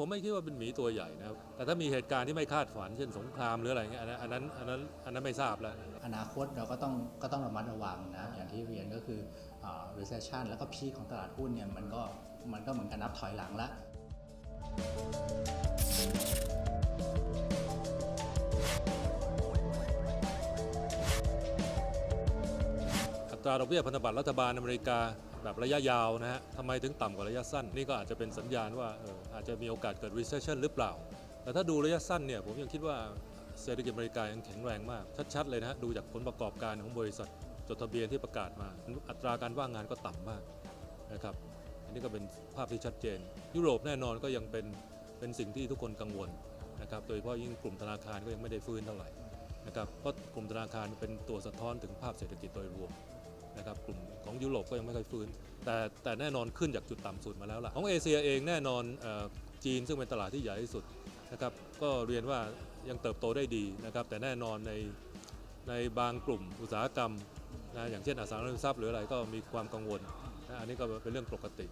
ผมไม่คิดว่าเป็นหมีตัวใหญ่นะครับ แต่ถ้ามีเหตุการณ์ที่ไม่คาดฝัน เช่นสงครามหรืออะไรเงี้ยอันนั้นอันนั้นอันนั้นอันนั้นไม่ทราบแล้ว อนาคตเราก็ต้องก็ต้องระมัดระวังนะ อย่างที่เรียนก็คืออ่า recession แล้วก็พีคของตลาดหุ้นเนี่ยมันก็มันก็เหมือนกันนับถอยหลังละอัตราดอกเบี้ยพันธบัตรรัฐบาลอเมริกา แบบระยะยาวนะฮะทำไมถึงต่ำกว่าระยะสั้น นี่ก็อาจจะเป็นสัญญาณว่าอออาจจะมีโอกาสเกิด recession หรือเปล่า แต่ถ้าดูระยะสั้นเนี่ยผมยังคิดว่าเศรษฐกิจอเมริกายังแข็งแรงมาก ชัดๆเลยนะฮะดูจากผลประกอบการของบริษัทจดทะเบียนที่ประกาศมา อัตราการว่างงานก็ต่ำมากนะครับอันนี้ก็เป็นภาพที่ชัดเจน ยุโรปแน่นอนก็ยังเป็นเป็นสิ่งที่ทุกคนกังวลนะครับโดยเฉพาะยิ่งกลุ่มธนาคารก็ยังไม่ได้ฟื้นเท่าไหร่นะครับเพราะกลุ่มธนาคารเป็นตัวสะท้อนถึงภาพเศรษฐกิจโดยรวม นะครับกลุ่มของยุโรปก็ยังไม่ค่อยฟื้น แต่แต่แน่นอนขึ้นจากจุดต่ำสุดมาแล้วล่ะของเอเชียเองแน่นอนจีนซึ่งเป็นตลาดที่ใหญ่ที่สุดนะครับก็เรียนว่ายังเติบโตได้ดีนะครับแต่แน่นอนในในบางกลุ่มอุตสาหกรรมนะอย่างเช่นอสังหาริมทรัพย์หรืออะไรก็มีความกังวลนะอันนี้ก็เป็นเรื่องปกติ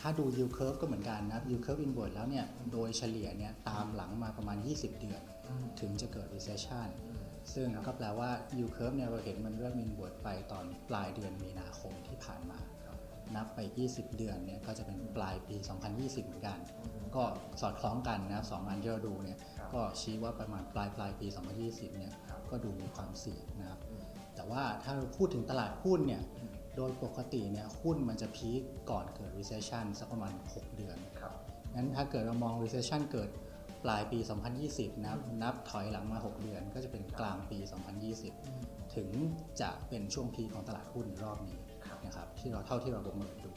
ถ้าดู yield curve ก็เหมือนกันนะ yield curve inward แล้วเนี่ยโดยเฉลี่ยเนี่ยตามหลังมาประมาณ 20 เดือน ถึงจะเกิด recession ซึ่งก็แปลว่า yield curve เนี่ยเราเห็นมันเริ่ม inward ไปตอนปลายเดือนมีนาคมที่ผ่านมา นับไป 20 เดือนเนี่ยก็จะเป็นปลายปี 2020 เหมือนกัน ก็สอดคล้องกันนะสองอันที่เราดูเนี่ยก็ชี้ว่าประมาณปลายปลายปี 2020 เนี่ยก็ดูมีความเสี่ยงนะครับ แต่ว่าถ้าเราพูดถึงตลาดหุ้นเนี่ยโดยปกติเนี่ยหุ้นมันจะพีคก่อนเกิด recession สักประมาณ 6 เดือนงั้นถ้าเกิดเรามอง recession เกิด ปลายปี 2020นะครับนับถอยหลังมา 6 เดือน ก็จะเป็นกลางปี 2020 ถึงจะเป็นช่วงพีคของตลาดหุ้นในรอบนี้นะครับที่เราเท่าที่เราประเมินดู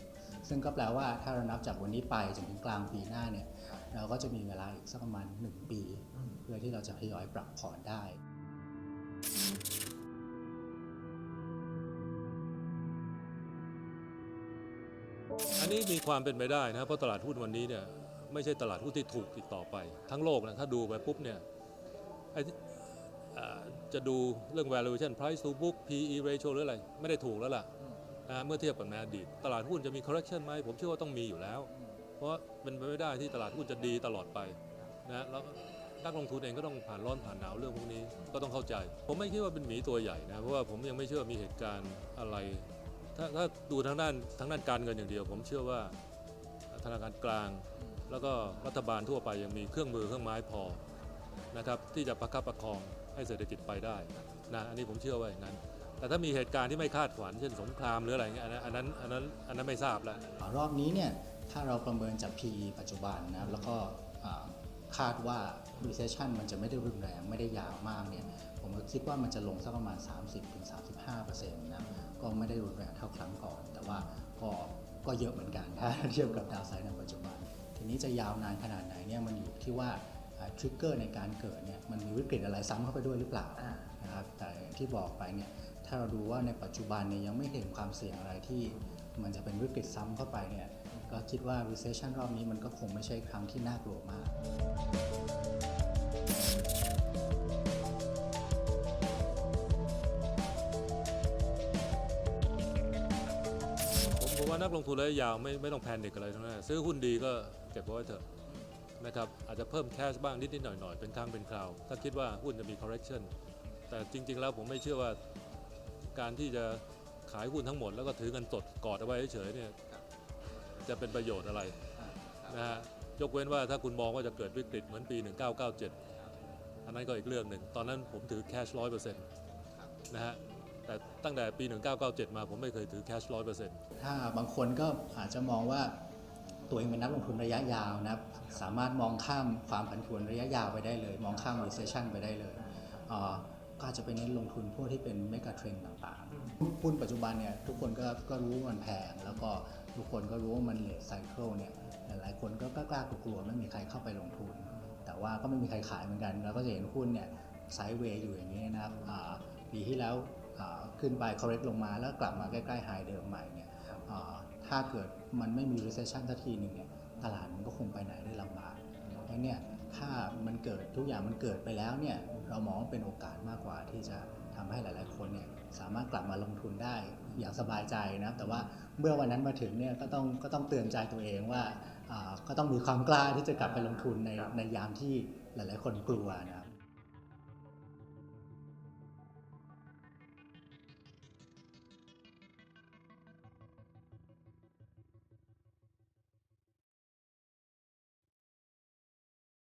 ซึ่งก็แปลว่าถ้าเรานับจากวันนี้ไปจนถึงกลางปีหน้าเนี่ยเราก็จะมีเวลาอีกสักประมาณ 1 ปี เพื่อที่เราจะทยอยปรับพอร์ตได้อันนี้มีความเป็นไปได้นะเพราะตลาดหุ้นวันนี้เนี่ย ไม่ใช่ตลาดหุ้นที่ถูกติดต่อไป ทั้งโลกนะถ้าดูไปปุ๊บเนี่ยจะดูเรื่อง valuation price to book PE ratio หรืออะไร ไม่ได้ถูกแล้วล่ะนะเมื่อเทียบกับในอดีตตลาดหุ้นจะมี correction ไหมผมเชื่อว่าต้องมีอยู่แล้ว เพราะเป็นไปไม่ได้ที่ตลาดหุ้นจะดีตลอดไปนะแล้วนักลงทุนเองก็ต้องผ่านร้อนผ่านหนาวเรื่องพวกนี้ก็ต้องเข้าใจ ผมไม่คิดว่าเป็นหมีตัวใหญ่นะเพราะว่าผมยังไม่เชื่อมีเหตุการณ์อะไร ถ้าถ้าดูทางด้านทางด้านการเงินอย่างเดียว ผมเชื่อว่าธนาคารกลาง แล้วก็รัฐบาลทั่วไปยังมีเครื่องมือเครื่องไม้พอนะครับที่จะประคับประคองให้เศรษฐกิจไปได้นะอันนี้ผมเชื่อว่าอย่างนั้น แต่ถ้ามีเหตุการณ์ที่ไม่คาดฝัน เช่นสงครามหรืออะไรเงี้ยอันนั้นอันนั้นอันนั้นอันนั้นไม่ทราบแล้วรอบนี้เนี่ยถ้าเราประเมินจาก PE ปัจจุบันนะแล้วก็คาดว่า recession มันจะไม่ได้รุนแรงไม่ได้ยาวมากเนี่ยผมก็คิดว่ามันจะลงสักประมาณ 30-35%นะก็ไม่ได้รุนแรงเท่าครั้งก่อน แต่ว่าก็ก็เยอะเหมือนกันถ้าเทียบกับดาวไซด์ในปัจจุบัน ทีนี้จะยาวนานขนาดไหนเนี่ยมันอยู่ที่ว่าทริกเกอร์ในการเกิดเนี่ยมันมีวิกฤตอะไรซ้ำเข้าไปด้วยหรือเปล่านะครับแต่อย่างที่บอกไปเนี่ยถ้าเราดูว่าในปัจจุบันเนี่ยยังไม่เห็นความเสี่ยงอะไรที่มันจะเป็นวิกฤตซ้ำเข้าไปเนี่ยก็คิดว่า recession รอบนี้มันก็คงไม่ใช่ครั้งที่น่ากลัวมาก ว่านักลงทุนระยะยาวไม่ไม่ต้องแพนิคอะไรทั้งนั้นซื้อหุ้นดีก็เก็บไว้เถอะนะครับอาจจะเพิ่มแคชบ้างนิดๆหน่อยๆเป็นครั้งเป็นคราว ถ้าคิดว่าหุ้นจะมี correction แต่จริง ๆ แล้วผมไม่เชื่อว่าการที่จะขายหุ้นทั้งหมด แล้วก็ถือเงินสดกอดเอาไว้เฉยๆเนี่ยจะเป็นประโยชน์อะไรนะฮะยกเว้นว่าถ้าคุณมองว่าจะเกิดวิกฤตเหมือนปี 1997 อันนั้นก็อีกเรื่องหนึ่ง ตอนนั้นผมถือแคชร้อยเปอร์เซ็นต์นะฮะ แต่ตั้งแต่ปี 1997 มาผมไม่เคยถือแคชร้อยเปอร์เซ็นต์ถ้าบางคนก็อาจจะมองว่าตัวเองเป็นนักลงทุนระยะยาวนะครับสามารถมองข้ามความผันผวนระยะยาวไปได้เลย มองข้าม recession ไปได้เลยก็อาจจะไปเน้นลงทุนพวกที่เป็น mega trend ต่างๆหุ้นปัจจุบันเนี่ยทุกคนก็ก็รู้ว่ามันแพง แล้วก็ทุกคนก็รู้ว่ามัน late cycle เนี่ยหลายๆคนก็กล้ากลัวไม่มีใครเข้าไปลงทุน แต่ว่าก็ไม่มีใครขายเหมือนกัน แล้วก็จะเห็นหุ้นเนี่ยไซด์เวย์อยู่อย่างนี้นะครับปีที่แล้ว ขึ้นไป correct ลงมาแล้วกลับมาใกล้ๆไฮเดิมใหม่เนี่ยอ่าถ้าเกิดมันไม่มี recession สักทีหนึ่งเนี่ยตลาดมันก็คงไปไหนได้ลำบากเพราะเนี่ยถ้ามันเกิดทุกอย่างมันเกิดไปแล้วเนี่ยเรามองว่าเป็นโอกาสมากกว่าที่จะทำให้หลายๆ คนเนี่ยสามารถกลับมาลงทุนได้อย่างสบายใจนะครับแต่ว่าเมื่อวันนั้นมาถึงเนี่ยก็ต้องก็ต้องเตือนใจตัวเองว่าอ่าก็ต้องมีความกล้าที่จะกลับไปลงทุนในในยามที่หลายๆ คนกลัวนะครับ